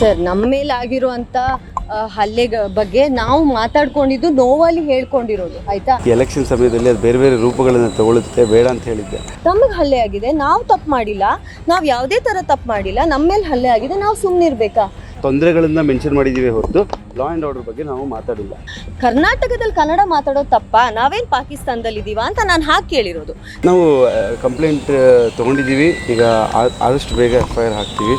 Sir ನಮ್ಮ ಮೇಲೆ ಆಗಿರುವಂತ ಹಲ್ಲೆ ಬಗ್ಗೆ ನಾವು ಮಾತಾಡ್ಕೊಂಡಿದ್ದು ನೋವಲ್ಲಿ ಹೇಳ್ಕೊಂಡಿರೋದು ಆಯ್ತಾ? ಎಲೆಕ್ಷನ್ ಸಮಯದಲ್ಲಿ ಅದು ಬೇರೆ ಬೇರೆ ರೂಪಗಳನ್ನ ತಗೊಳ್ಳುತ್ತೆ ಬೇಡ ಅಂತ ಹೇಳಿದ್ದೆ. ನಮಗೆ ಹಲ್ಲೆ ಆಗಿದೆ ನಾವು ತಪ್ಪು ಮಾಡಿಲ್ಲ ನಾವು ಯಾವುದೇ ಥರ ತಪ್ಪು ಮಾಡಿಲ್ಲ ನಮ್ಮ ಮೇಲೆ ಹಲ್ಲೆ ಆಗಿದೆ ನಾವು ಸುಮ್ಮನಿರ್ಬೇಕಾ ತೊಂದರೆಗಳನ್ನ ಮೆನ್ಷನ್ ಮಾಡಿದ್ದೀವಿ ಹೊರತು ಲಾ ಆ್ಯಂಡ್ ಆರ್ಡರ್ ಬಗ್ಗೆ ನಾವು ಮಾತಾಡಿಲ್ಲ. ಕರ್ನಾಟಕದಲ್ಲಿ ಕನ್ನಡ ಮಾತಾಡೋ ತಪ್ಪ ನಾವೇನು ಪಾಕಿಸ್ತಾನದಲ್ಲಿ ಇದೀವಾ ಅಂತ ನಾನು ಹಾಕಿ ಕೇಳಿರೋದು. ನಾವು ಕಂಪ್ಲೇಂಟ್ ತೊಗೊಂಡಿದ್ದೀವಿ. ಈಗ ಆದಷ್ಟು ಬೇಗ ಎಫ್ ಐ ಆರ್ ಹಾಕ್ತೀವಿ.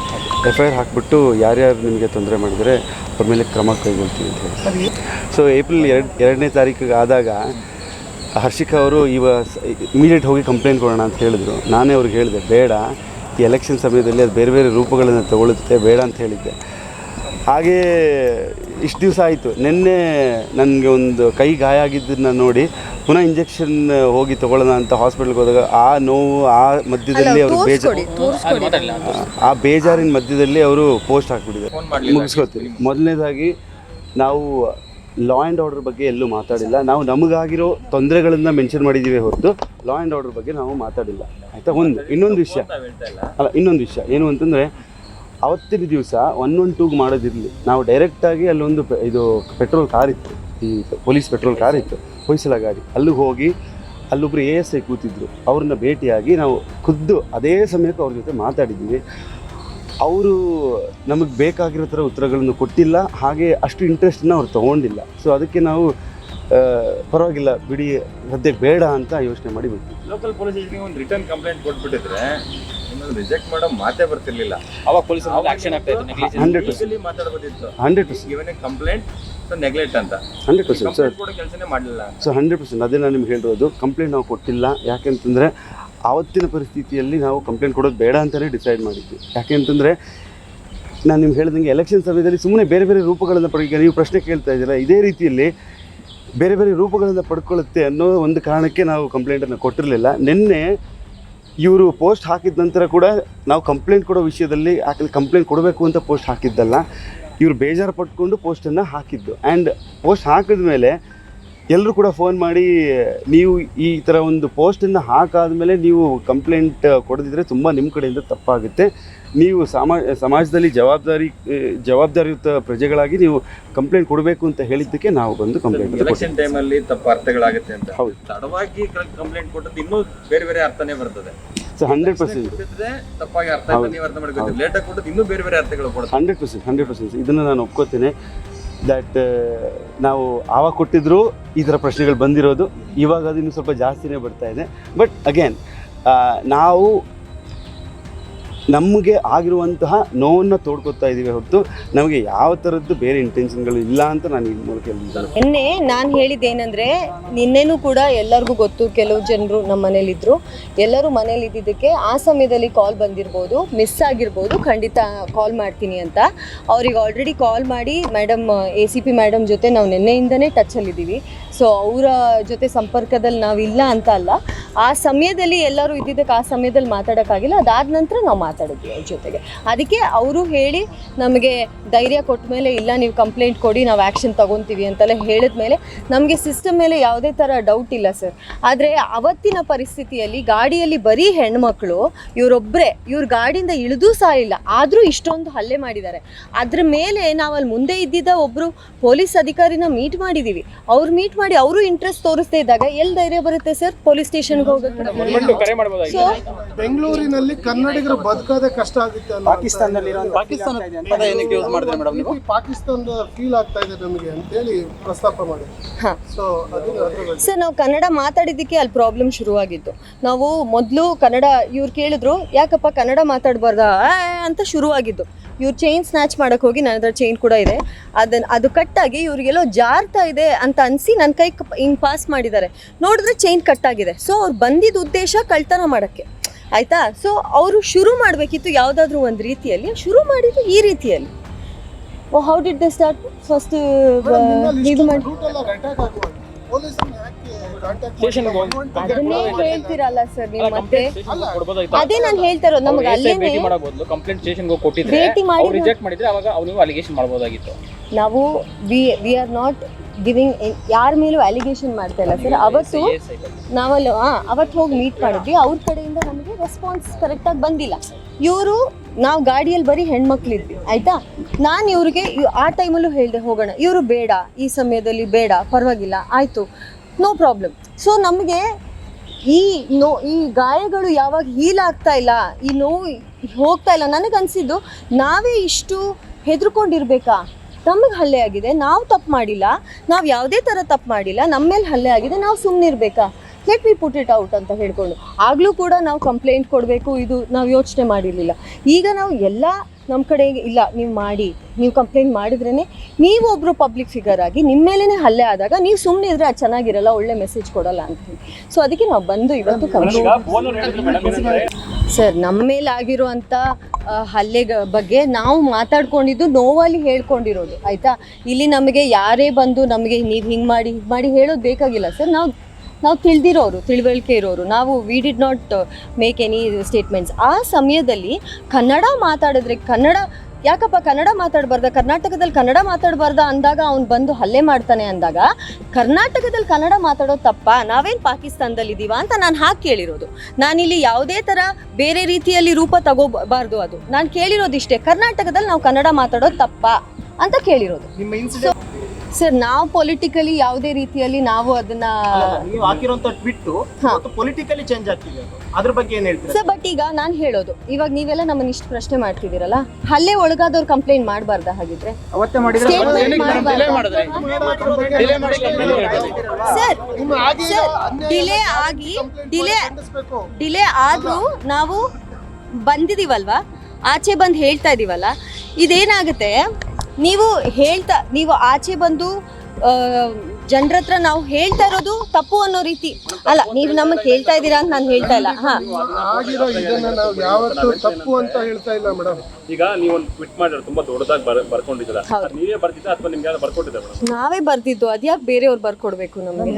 ಎಫ್ ಐ ಆರ್ ಹಾಕ್ಬಿಟ್ಟು ಯಾರ್ಯಾರು ನಿಮಗೆ ತೊಂದರೆ ಮಾಡಿದರೆ ಅವ್ರ ಮೇಲೆ ಕ್ರಮ ಕೈಗೊಳ್ತೀವಿ ಅಂತ ಹೇಳಿ ಸೊ ಏಪ್ರಿಲ್ ಎರಡು ಎರಡನೇ ತಾರೀಕಿಗೆ ಆದಾಗ ಹರ್ಷಿಕಾ ಅವರು ಇವ ಇಮಿಡಿಯೇಟ್ ಹೋಗಿ ಕಂಪ್ಲೇಂಟ್ ಕೊಡೋಣ ಅಂತ ಹೇಳಿದ್ರು. ನಾನೇ ಅವ್ರಿಗೆ ಹೇಳಿದೆ ಬೇಡ ಈ ಎಲೆಕ್ಷನ್ ಸಮಯದಲ್ಲಿ ಅದು ಬೇರೆ ಬೇರೆ ರೂಪಗಳನ್ನು ತಗೊಳ್ಳುತ್ತೆ ಬೇಡ ಅಂತ ಹೇಳಿದ್ದೆ. ಹಾಗೇ ಇಷ್ಟು ದಿವಸ ಆಯಿತು. ನಿನ್ನೆ ನನಗೆ ಒಂದು ಕೈ ಗಾಯ ಆಗಿದ್ದನ್ನ ನೋಡಿ ಪುನಃ ಇಂಜೆಕ್ಷನ್ ಹೋಗಿ ತಗೊಳ್ಳೋಣ ಅಂತ ಹಾಸ್ಪಿಟ್ಲ್ಗೆ ಹೋದಾಗ ಆ ನೋವು ಆ ಮಧ್ಯದಲ್ಲಿ ಅವರು ಬೇಜಾರು ಆ ಬೇಜಾರಿನ ಮಧ್ಯದಲ್ಲಿ ಅವರು ಪೋಸ್ಟ್ ಹಾಕ್ಬಿಟ್ಟಿದ್ದಾರೆ. ಮುಗಿಸ್ಕೊತೀವಿ ಮೊದಲನೇದಾಗಿ ನಾವು ಲಾ ಆ್ಯಂಡ್ ಆರ್ಡರ್ ಬಗ್ಗೆ ಎಲ್ಲೂ ಮಾತಾಡಿಲ್ಲ. ನಾವು ನಮಗಾಗಿರೋ ತೊಂದರೆಗಳನ್ನು ಮೆನ್ಷನ್ ಮಾಡಿದ್ದೀವಿ ಹೊರತು ಲಾ ಆ್ಯಂಡ್ ಆರ್ಡರ್ ಬಗ್ಗೆ ನಾವು ಮಾತಾಡಿಲ್ಲ. ಆಯಿತಾ? ಒಂದು ಇನ್ನೊಂದು ವಿಷಯ. ಅಲ್ಲ ಇನ್ನೊಂದು ವಿಷಯ. ಏನು ಅಂತಂದರೆ ಅವತ್ತಿನ ದಿವಸ ಒನ್ ಒನ್ ಟೂಗೆ ಮಾಡೋದಿರಲಿ. ನಾವು ಡೈರೆಕ್ಟಾಗಿ ಅಲ್ಲೊಂದು ಇದು ಪೆಟ್ರೋಲ್ ಕಾರ್ ಇತ್ತು. ಈ ಪೊಲೀಸ್ ಪೆಟ್ರೋಲ್ ಕಾರ್ ಇತ್ತು. ಹೊಯ್ಸಲ ಗಾಡಿ. ಅಲ್ಲಿಗೆ ಹೋಗಿ ಅಲ್ಲೊಬ್ರು ಎ ಎಸ್ ಐ ಕೂತಿದ್ರು. ಅವ್ರನ್ನ ಭೇಟಿಯಾಗಿ ನಾವು ಖುದ್ದು ಅದೇ ಸಮಯಕ್ಕೆ ಅವ್ರ ಜೊತೆ ಮಾತಾಡಿದ್ದೀವಿ ಅವರು ನಮಗೆ ಬೇಕಾಗಿರೋ ಥರ ಉತ್ತರಗಳನ್ನು ಕೊಟ್ಟಿಲ್ಲ. ಹಾಗೆ ಅಷ್ಟು ಇಂಟ್ರೆಸ್ಟನ್ನು ಅವ್ರು ತೊಗೊಂಡಿಲ್ಲ. ಸೊ ಅದಕ್ಕೆ ನಾವು ಪರವಾಗಿಲ್ಲ ಬಿಡಿ ಸದ್ಯ ಬೇಡ ಅಂತ ಯೋಚನೆ ಮಾಡಿ ಬಿಟ್ಟು ಲೋಕಲ್ ಪೊಲೀಸ್ ಸ್ಟೇಷನ್ಗೆ ಒಂದು ರಿಟರ್ನ್ ಕಂಪ್ಲೇಂಟ್ ಕೊಟ್ಬಿಟ್ಟಿದ್ರೆ ನಿಮ್ಮನ್ನು ರಿಜೆಕ್ಟ್ ಮಾಡೋ ಮಾತೇ ಬರ್ತಿರ್ಲಿಲ್ಲ. ಅವಾಗ ಪೊಲೀಸ್ ಆಕ್ಷನ್ ಆಗ್ತಾ ಇತ್ತು ನೆಗ್ಲಿಜೆನ್ಸ್ ಹಂಡ್ರೆಡ್ ಪರ್ಸೆಂಟ್ Legally ಮಾತಾಡ್ಬೋದಿತ್ತು ಹಂಡ್ರೆಡ್ ಪರ್ಸೆಂಟ್ ಕಂಪ್ಲೇಂಟ್ ನೆಗ್ಲೆಕ್ಟ್ ಅಂತ. ಹಂಡ್ರೆಡ್ ಪರ್ಸೆಂಟ್ ಸರ್ ಕಂಪ್ಲೇಂಟ್ ಕೊಡೋ ಕೆಲಸನೇ ಮಾಡಲಿಲ್ಲ. ಸೊ ಹಂಡ್ರೆಡ್ ಪರ್ಸೆಂಟ್ ಅದೇ ನಾನು ನಿಮ್ಗೆ ಹೇಳಿರೋದು. ಕಂಪ್ಲೇಂಟ್ ನಾವು ಕೊಟ್ಟಿಲ್ಲ. ಯಾಕೆಂತಂದರೆ ಆವತ್ತಿನ ಪರಿಸ್ಥಿತಿಯಲ್ಲಿ ನಾವು ಕಂಪ್ಲೇಂಟ್ ಕೊಡೋದು ಬೇಡ ಅಂತಲೇ ಡಿಸೈಡ್ ಮಾಡಿದ್ವಿ. ಯಾಕೆಂತಂದರೆ ನಾನು ನಿಮ್ಗೆ ಹೇಳಿದಂಗೆ ಎಲೆಕ್ಷನ್ ಸಮಯದಲ್ಲಿ ಸುಮ್ಮನೆ ಬೇರೆ ಬೇರೆ ರೂಪಗಳನ್ನು ಪಡೆಯ ನೀವು ಪ್ರಶ್ನೆ ಕೇಳ್ತಾ ಇದ್ದೀರಾ? ಇದೇ ರೀತಿಯಲ್ಲಿ ಬೇರೆ ಬೇರೆ ರೂಪಗಳಿಂದ ಪಡ್ಕೊಳ್ಳುತ್ತೆ ಅನ್ನೋ ಒಂದು ಕಾರಣಕ್ಕೆ ನಾವು ಕಂಪ್ಲೇಂಟನ್ನು ಕೊಟ್ಟಿರಲಿಲ್ಲ. ನಿನ್ನೆ ಇವರು ಪೋಸ್ಟ್ ಹಾಕಿದ ನಂತರ ಕೂಡ ನಾವು ಕಂಪ್ಲೇಂಟ್ ಕೊಡೋ ವಿಷಯದಲ್ಲಿ ಯಾಕಂದ್ರೆ ಕಂಪ್ಲೇಂಟ್ ಕೊಡಬೇಕು ಅಂತ ಪೋಸ್ಟ್ ಹಾಕಿದ್ದಲ್ಲ. ಇವರು ಬೇಜಾರು ಪಟ್ಕೊಂಡು ಪೋಸ್ಟನ್ನು ಹಾಕಿದ್ದು. ಆ್ಯಂಡ್ ಪೋಸ್ಟ್ ಹಾಕಿದ ಮೇಲೆ ಎಲ್ಲರೂ ಕೂಡ ಫೋನ್ ಮಾಡಿ ನೀವು ಈ ಥರ ಒಂದು ಪೋಸ್ಟನ್ನು ಹಾಕಾದ್ಮೇಲೆ ನೀವು ಕಂಪ್ಲೇಂಟ್ ಕೊಡದಿದ್ರೆ ತುಂಬ ನಿಮ್ಮ ಕಡೆಯಿಂದ ತಪ್ಪಾಗುತ್ತೆ. ನೀವು ಸಮಾ ಸಮಾಜದಲ್ಲಿ ಜವಾಬ್ದಾರಿ ಜವಾಬ್ದಾರಿಯುತ ಪ್ರಜೆಗಳಾಗಿ ನೀವು ಕಂಪ್ಲೇಂಟ್ ಕೊಡಬೇಕು ಅಂತ ಹೇಳಿದ್ದಕ್ಕೆ ನಾವು ಬಂದು ಕಂಪ್ಲೇಂಟ್ ಎಲೆಕ್ಷನ್ ಟೈಮಲ್ಲಿ ತಪ್ಪು ಅರ್ಥಗಳಾಗುತ್ತೆ ಅಂತ. ಹೌದು. ತಡವಾಗಿ ಕಂಪ್ಲೇಂಟ್ ಕೊಟ್ಟದ್ದು ಇನ್ನೂ ಬೇರೆ ಬೇರೆ ಅರ್ಥನೇ ಬರ್ತದೆ. ಸೊ ಹಂಡ್ರೆಡ್ ಪರ್ಸೆಂಟ್ ತಪ್ಪಾಗಿ ಅರ್ಥ ನೀವು ಅರ್ಥ ಲೇಟಾಗಿ ಕೊಟ್ಟದ್ದು ಇನ್ನೂ ಬೇರೆ ಬೇರೆ ಅರ್ಥಗಳು ಕೊಡ್ತಾರೆ ಹಂಡ್ರೆಡ್ ಪರ್ಸೆಂಟ್ ಹಂಡ್ರೆಡ್ ಪರ್ಸೆಂಟ್ ಇದನ್ನು ನಾನು ಒಪ್ಕೋತೇನೆ. ದ್ಯಾಟ್ ನಾವು ಆವಾಗ ಕೊಟ್ಟಿದ್ರು, ಈ ಥರ ಪ್ರಶ್ನೆಗಳು ಬಂದಿರೋದು. ಇವಾಗ ಅದು ಇನ್ನೂ ಸ್ವಲ್ಪ ಜಾಸ್ತಿನೇ ಬರ್ತಾ ಇದೆ. ಬಟ್ ಅಗೇನ್ ನಾವು ನಮಗೆ ಆಗಿರುವಂತಹ ನೋವನ್ನು ತೋಡ್ಕೊತಾ ಇದ್ದೀವಿ ಹೊರತು ನಮಗೆ ಯಾವ ಥರದ್ದು ಬೇರೆ ಇಂಟೆನ್ಷನ್ಗಳು ಇಲ್ಲ ಅಂತ ನಾನು ಈ ಮೂಲಕ ನಿನ್ನೆ ನಾನು ಹೇಳಿದ್ದೇನೆಂದರೆ, ನಿನ್ನೆನೂ ಕೂಡ ಎಲ್ಲರಿಗೂ ಗೊತ್ತು, ಕೆಲವು ಜನರು ನಮ್ಮ ಮನೇಲಿದ್ದರು ಎಲ್ಲರೂ ಮನೇಲಿ ಇದ್ದಿದ್ದಕ್ಕೆ ಆ ಸಮಯದಲ್ಲಿ ಕಾಲ್ ಬಂದಿರ್ಬೋದು ಮಿಸ್ ಆಗಿರ್ಬೋದು, ಖಂಡಿತ ಕಾಲ್ ಮಾಡ್ತೀನಿ ಅಂತ. ಅವ್ರಿಗೆ ಆಲ್ರೆಡಿ ಕಾಲ್ ಮಾಡಿ madam A C P madam ಜೊತೆ ನಾವು ನಿನ್ನೆಯಿಂದನೇ ಟಚಲ್ಲಿದ್ದೀವಿ ಸೊ ಅವರ ಜೊತೆ ಸಂಪರ್ಕದಲ್ಲಿ ನಾವಿಲ್ಲ ಅಂತ ಅಲ್ಲ. ಆ ಸಮಯದಲ್ಲಿ ಎಲ್ಲರೂ ಇದ್ದಿದ್ದಕ್ಕೆ ಆ ಸಮಯದಲ್ಲಿ ಮಾತಾಡೋಕ್ಕಾಗಿಲ್ಲ. ಅದಾದ ನಂತರ ನಾವು ಮಾತಾಡಿದ್ವಿ ಅವ್ರ ಜೊತೆಗೆ. ಅದಕ್ಕೆ ಅವರು ಹೇಳಿ ನಮಗೆ ಧೈರ್ಯ ಕೊಟ್ಟ ಮೇಲೆ ಇಲ್ಲ ನೀವು ಕಂಪ್ಲೇಂಟ್ ಕೊಡಿ ನಾವು ಆ್ಯಕ್ಷನ್ ತೊಗೊತೀವಿ ಅಂತೆಲ್ಲ ಹೇಳಿದ ಮೇಲೆ ನಮಗೆ ಸಿಸ್ಟಮ್ ಮೇಲೆ ಯಾವುದೇ ಥರ ಡೌಟ್ ಇಲ್ಲ ಸರ್ ಆದರೆ ಅವತ್ತಿನ ಪರಿಸ್ಥಿತಿಯಲ್ಲಿ ಗಾಡಿಯಲ್ಲಿ ಬರೀ ಹೆಣ್ಮಕ್ಳು ಇವರೊಬ್ಬರೇ ಇವ್ರ ಗಾಡಿಯಿಂದ ಇಳಿದೂ ಸಹ ಇಲ್ಲ. ಆದರೂ ಇಷ್ಟೊಂದು ಹಲ್ಲೆ ಮಾಡಿದ್ದಾರೆ. ಅದ್ರ ಮೇಲೆ ನಾವು ಅಲ್ಲಿ ಮುಂದೆ ಇದ್ದಿದ್ದ ಒಬ್ಬರು ಪೊಲೀಸ್ ಅಧಿಕಾರಿನ ಮೀಟ್ ಮಾಡಿದ್ದೀವಿ ಅವ್ರು ಮೀಟ್ ಮಾಡಿ ಅವರು ಇಂಟ್ರೆಸ್ಟ್ ತೋರಿಸ್ತಾ ಇದ್ದಾಗ ಎಲ್ಲಿ ಧೈರ್ಯ ಬರುತ್ತೆ ಸರ್ ಪೊಲೀಸ್ ಸ್ಟೇಷನ್ಗೆ ಹೋಗೋಕ್ಕೆ ಬೆಂಗಳೂರಿನಲ್ಲಿ ಕನ್ನಡಿಗರು ಬದುಕೋದೇ ಕಷ್ಟ ಆಗುತ್ತೆ ಅನ್ನೋ ಪಾಕಿಸ್ತಾನದಲ್ಲಿ ಪಾಕಿಸ್ತಾನ ಪದ ಏನಕ್ಕೆ ಯೂಸ್ ಮಾಡಿದ್ರೆ ಮೇಡಮ್ ನೀವು? ಪಾಕಿಸ್ತಾನದ ಫೀಲ್ ಆಗ್ತಾ ಇದೆ ನಮಗೆ ಅಂತೇಳಿ ಪ್ರಸ್ತಾಪ ಮಾಡಿ. ಹಾಂ. ಸೊ ಅದು ಅದ್ರ ಸರ್ ನಾವು ಕನ್ನಡ ಮಾತಾಡಿದ್ದಕ್ಕೆ ಅಲ್ಲಿ ಪ್ರಾಬ್ಲಮ್ ಶುರುವಾಗಿತ್ತು. ನಾವು ಮೊದಲು ಕನ್ನಡ ಇವ್ರು ಕೇಳಿದ್ರು ಯಾಕಪ್ಪ ಕನ್ನಡ ಮಾತಾಡಬಾರ್ದ? ಅಂತ ಶುರುವಾಗಿದ್ದು. ಇವ್ರು ಚೈನ್ ಸ್ನ್ಯಾಚ್ ಮಾಡೋಕೆ ಹೋಗಿ ನನ್ನ ಹತ್ರ ಚೈನ್ ಕೂಡ ಇದೆ. ಅದನ್ನು ಅದು ಕಟ್ಟಾಗಿ ಇವ್ರಿಗೆಲ್ಲೋ ಜಾರ್ತಾ ಇದೆ ಅಂತ ಅನಿಸಿ ನನ್ನ ಕೈ ಹಿಂಗೆ ಪಾಸ್ ಮಾಡಿದ್ದಾರೆ. ನೋಡಿದ್ರೆ ಚೈನ್ ಕಟ್ಟಾಗಿದೆ ಸೊ ಅವ್ರು ಬಂದಿದ್ದ ಉದ್ದೇಶ ಕಳ್ತನ ಮಾಡೋಕ್ಕೆ. ಆಯಿತಾ? ಸೊ ಅವರು ಶುರು ಮಾಡಬೇಕಿತ್ತು ಯಾವುದಾದ್ರೂ ಒಂದು ರೀತಿಯಲ್ಲಿ. ಶುರು ಮಾಡಿದ್ದು ಈ ರೀತಿಯಲ್ಲಿ. ಓ how did the start first ಇದು ಮಾಡಿ ಅದನ್ನೇ ಹೇಳ್ತೀರಲ್ಲ ಸರ್ ನೀವು ಮತ್ತೆ ಅದೇ ನಾನು ಹೇಳ್ತಾ ಇರೋದು ನಮ್ಗೆ ಅಲ್ಲೇ ಭೇಟಿ ಮಾಡೋ ಕಂಪ್ಲೇಂಟ್ ಸ್ಟೇಷನ್ ಹೋಗಿ ಕೊಟ್ಟಿದ್ರೆ ಭೇಟಿ ಮಾಡಿದ್ರು- ರಿಜೆಕ್ಟ್ ಮಾಡಿದ್ರೆ ಅವಾಗ ಅವ್ರು ಅಲಿಗೇಷನ್ ಮಾಡ್ಬೋದಾಗಿತ್ತು. ನಾವು we we are not giving ಯಾರ ಮೇಲೂ ಅಲಿಗೇಷನ್ ಮಾಡ್ತಾ ಇಲ್ಲ. ಸರ್ ಅವತ್ತು ನಾವಲ್ಲಿ ಹಾಂ ಅವತ್ತು ಹೋಗಿ ಮೀಟ್ ಮಾಡಿದ್ವಿ. ಅವ್ರ ಕಡೆಯಿಂದ ನಮಗೆ ರೆಸ್ಪಾನ್ಸ್ ಕರೆಕ್ಟಾಗಿ ಬಂದಿಲ್ಲ. ಇವರು ನಾವು ಗಾಡಿಯಲ್ಲಿ ಬರೀ ಹೆಣ್ಮಕ್ಳಿದ್ವಿ ಆಯಿತಾ? ನಾನು ಇವ್ರಿಗೆ ಇವ್- ಆ ಟೈಮಲ್ಲೂ ಹೇಳಿದೆ ಹೋಗೋಣ. ಇವರು ಬೇಡ ಈ ಸಮಯದಲ್ಲಿ ಬೇಡ ಪರವಾಗಿಲ್ಲ ಆಯಿತು. ನೋ ಪ್ರಾಬ್ಲಮ್ ಸೊ ನಮಗೆ ಈ ನೋ ಈ ಗಾಯಗಳು ಯಾವಾಗ ಹೀಲ್ ಆಗ್ತಾ ಇಲ್ಲ ಈ ನೋವು ಹೋಗ್ತಾ ಇಲ್ಲ ನನಗನ್ಸಿದ್ದು ನಾವೇ ಇಷ್ಟು ಹೆದರ್ಕೊಂಡಿರ್ಬೇಕಾ? ನಮಗೆ ಹಲ್ಲೆ ಆಗಿದೆ ನಾವು ತಪ್ಪು ಮಾಡಿಲ್ಲ ನಾವು ಯಾವುದೇ ಥರ ತಪ್ಪು ಮಾಡಿಲ್ಲ ನಮ್ಮ ಮೇಲೆ ಹಲ್ಲೆ ಆಗಿದೆ ನಾವು ಸುಮ್ಮನಿರ್ಬೇಕಾ ಇರಬೇಕಾ? Let be put it out ಅಂತ ಹೇಳ್ಕೊಂಡು. ಆಗಲೂ ಕೂಡ ನಾವು ಕಂಪ್ಲೇಂಟ್ ಕೊಡಬೇಕು ಇದು ನಾವು ಯೋಚನೆ ಮಾಡಿರಲಿಲ್ಲ. ಈಗ ನಾವು ಎಲ್ಲ ನಮ್ಮ ಕಡೆ ಇಲ್ಲ ನೀವು ಮಾಡಿ ನೀವು ಕಂಪ್ಲೇಂಟ್ ಮಾಡಿದ್ರೇ ನೀವು ಒಬ್ಬರು ಪಬ್ಲಿಕ್ ಫಿಗರ್ ಆಗಿ ನಿಮ್ಮ ಮೇಲೇ ಹಲ್ಲೆ ಆದಾಗ ನೀವು ಸುಮ್ಮನೆ ಇದ್ರೆ ಅದು ಚೆನ್ನಾಗಿರಲ್ಲ ಒಳ್ಳೆ ಮೆಸೇಜ್ ಕೊಡಲ್ಲ ಅಂತ ಹೇಳಿ. ಸೊ ಅದಕ್ಕೆ ನಾವು ಬಂದು ಇವತ್ತು ಕಂಪ್ಲೇಂಟ್ ಸರ್ ನಮ್ಮ ಮೇಲೆ ಆಗಿರುವಂಥ ಹಲ್ಲೆ ಬಗ್ಗೆ ನಾವು ಮಾತಾಡ್ಕೊಂಡಿದ್ದು ನೋವಲ್ಲಿ ಹೇಳ್ಕೊಂಡಿರೋದು, ಆಯಿತಾ? ಇಲ್ಲಿ ನಮಗೆ ಯಾರೇ ಬಂದು ನಮಗೆ ನೀವು ಹಿಂಗೆ ಮಾಡಿ ಹಿಂಗೆ ಮಾಡಿ ಹೇಳೋದು ಬೇಕಾಗಿಲ್ಲ ಸರ್. ನಾವು ನಾವು ತಿಳಿದಿರೋರು, ತಿಳುವಳಿಕೆ ಇರೋರು. ನಾವು we did not make any statements ಆ ಸಮಯದಲ್ಲಿ ಕನ್ನಡ ಮಾತಾಡಿದ್ರೆ, ಕನ್ನಡ ಯಾಕಪ್ಪ ಕನ್ನಡ ಮಾತಾಡಬಾರ್ದ? ಕರ್ನಾಟಕದಲ್ಲಿ ಕನ್ನಡ ಮಾತಾಡಬಾರ್ದ ಅಂದಾಗ ಅವ್ನು ಬಂದು ಹಲ್ಲೆ ಮಾಡ್ತಾನೆ ಅಂದಾಗ ಕರ್ನಾಟಕದಲ್ಲಿ ಕನ್ನಡ ಮಾತಾಡೋದು ತಪ್ಪ ನಾವೇನು ಪಾಕಿಸ್ತಾನದಲ್ಲಿ ಇದ್ದೀವ ಅಂತ ನಾನು ಹಾಕಿ ಕೇಳಿರೋದು. ನಾನಿಲ್ಲಿ ಯಾವುದೇ ಥರ ಬೇರೆ ರೀತಿಯಲ್ಲಿ ರೂಪ ತಗೋಬಾರ್ದು ಅದು. ನಾನು ಕೇಳಿರೋದಿಷ್ಟೇ ಕರ್ನಾಟಕದಲ್ಲಿ ನಾವು ಕನ್ನಡ ಮಾತಾಡೋದು ತಪ್ಪ ಅಂತ ಕೇಳಿರೋದು. ನಿಮ್ಮ ಇನ್ಸಿಡೆಂಟ್ ಸರ್ ನಾವು ಪೊಲಿಟಿಕಲಿ ಯಾವುದೇ ರೀತಿಯಲ್ಲಿ ನಾವು ಅದನ್ನ ನೀವು ಹಾಕಿರುವಂತ ಬಿಟ್ಟು ಪೊಲಿಟಿಕಲಿ ಚೇಂಜ್ ಆಗ್ತಿದೆ ಅದ್ರ ಬಗ್ಗೆ ಏನ್ ಹೇಳ್ತೀರಾ? ಸರ್ ಬಟ್ ಈಗ ನಾನು ಹೇಳೋದು ಇವಾಗ ನೀವೆಲ್ಲ ನಮ್ಮನ್ನ ಇಷ್ಟು ಪ್ರಶ್ನೆ ಮಾಡ್ತಿದ್ದೀರಲ್ಲ ಹಲ್ಲೆ ಒಳಗಾದವ್ರು ಕಂಪ್ಲೇಂಟ್ ಮಾಡಬಾರ್ದ ಹಾಗಿದ್ರೆ? ಸರ್ ಡಿಲೇ ಆಗಿ ಡಿಲೇ ಡಿಲೇ ಆದ್ರೂ ನಾವು ಬಂದಿದೀವಲ್ವಾ? ಆಚೆ ಬಂದು ಹೇಳ್ತಾ ಇದೀವಲ್ಲ? ಇದೇನಾಗುತ್ತೆ? ನೀವು ಹೇಳ್ತಾ ನೀವು ಆಚೆ ಬಂದು ಜನರ ಹತ್ರ ನಾವು ಹೇಳ್ತಾ ಇರೋದು ತಪ್ಪು ಅನ್ನೋ ರೀತಿ. ಅಲ್ಲ ನೀವು ನಮಗೆ ಹೇಳ್ತಾ ಇದ್ದೀರಾ ಅಂತ ನಾನು ಹೇಳ್ತಾ ಇಲ್ಲ. ಹಾಂ. ಆಗಿರೋ ಇದನ್ನ ನಾವು ಯಾವತ್ತೂ ತಪ್ಪು ಅಂತ ಹೇಳ್ತಾ ಇಲ್ಲ ಮೇಡಮ್. ಈಗ ನೀವು ಒಂದು ಟ್ವಿಟ್ ಮಾಡಿದ್ರೆ ತುಂಬಾ ದೊಡ್ಡದಾಗಿ ಬರ್ ಬರ್ಕೊಂಡಿದ್ದೀರಾ? ನೀವೇ ಬರ್ತಿದ್ದ ಅಥವಾ ನಿಮ್ಗೆ ಯಾರು ಬರ್ಕೊಟ್ಟಿದ್ದ ನಾವೇ ಬರ್ದಿದ್ದು ಅದ್ಯಾಕೆ ಬೇರೆಯವ್ರು ಬರ್ಕೊಡ್ಬೇಕು ನಮಗೆ?